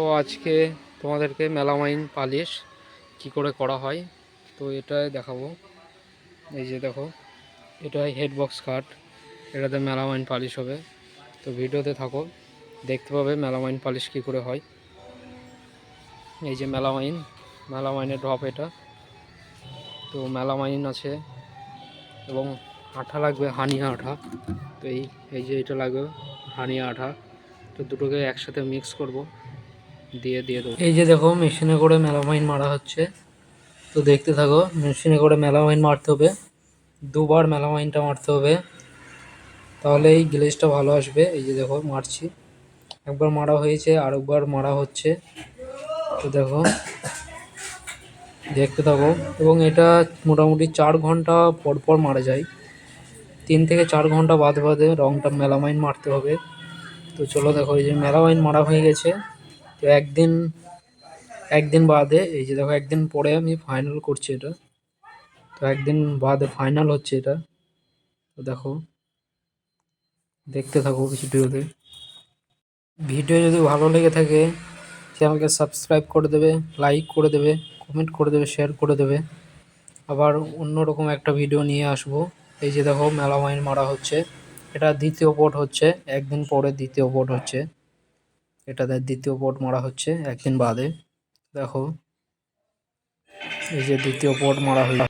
তো আজকে তোমাদেরকে মেলামাইন পালিশ কি করে করা হয়, তো এটাই দেখাবো। এই যে দেখো, এটাই হেড বক্স কাট এটাতে মেলামাইন পালিশ হবে। তো ভিডিওতে থাকো, দেখতে পাবে মেলামাইন পালিশ কি করে হয়। এই যে মেলামাইন, মেলামাইনের ড্রপ এটা। তো মেলামাইন আছে, এবং আঠা লাগবে হানিয়া আঠা। তো এই এই যে এটা লাগবে হানিয়া আঠা। তো দুটোকে একসাথে মিক্স করব। দিয়ে দিয়ে দেবো। এই যে দেখো, মেশিনে করে মেলামাইন মারা হচ্ছে। তো দেখতে থাকো, মেশিনে করে মেলামাইন মারতে হবে। দুবার মেলামাইনটা মারতে হবে। তাহলে এই গ্লেজটা ভালো আসবে। এই যে দেখো, মারছি। একবার মারা হয়েছে, আরেকবার মারা হচ্ছে। তো দেখো, দেখতে থাকো। এবং এটা মোটামুটি চার ঘণ্টা পর পর মারা যায়। তিন থেকে চার ঘণ্টা বাদে বাদে রংটা মেলামাইন মারতে হবে। তো চলো দেখো, এই যে মেলামাইন মারা হয়ে গেছে। তো একদিন একদিন বাদে, এই যে দেখো একদিন পরে আমি ফাইনাল করছি এটা। তো একদিন বাদে ফাইনাল হচ্ছে এটা। তো দেখো, দেখতে থাকো কিছু ভিডিওতে ভিডিও যদি ভালো লেগে থাকে চ্যানেলকে সাবস্ক্রাইব করে দেবে লাইক করে দেবে কমেন্ট করে দেবে শেয়ার করে দেবে। আবার অন্যরকম একটা ভিডিও নিয়ে আসব। এই যে দেখো, মেলামাইন মারা হচ্ছে। এটা দ্বিতীয় পট হচ্ছে, একদিন পরে দ্বিতীয় পট হচ্ছে। এটাতে দ্বিতীয় পট মারা হচ্ছে একদিন বাদে। দেখো এই যে দ্বিতীয় পট মারা হয়েছে।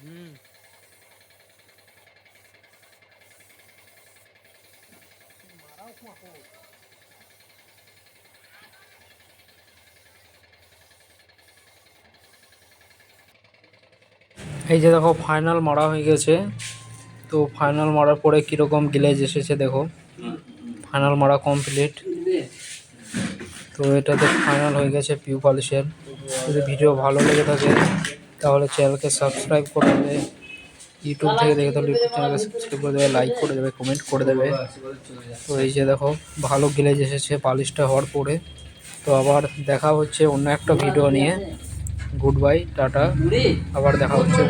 হুম। এই যে দেখো ফাইনাল মারা হয়ে গেছে। তো ফাইনাল মারার পরে কীরকম গ্লেজ এসেছে দেখো। ফাইনাল মারা কমপ্লিট তো এটাতে ফাইনাল হয়ে গেছে পিউ পলিশের যদি ভিডিও ভালো লেগে থাকে, তাহলে চ্যানেলকে সাবস্ক্রাইব করে দেবে। ইউটিউব থেকে দেখে তাহলে ইউটিউব চ্যানেলকে সাবস্ক্রাইব করে দেবে লাইক করে দেবে কমেন্ট করে দেবে। তো এই যে দেখো, ভালো গ্লেজ এসেছে, পালিশটা হওয়ার পরে। তো আবার দেখা হচ্ছে অন্য একটা ভিডিও নিয়ে। Good bye tata. আবার দেখা হচ্ছে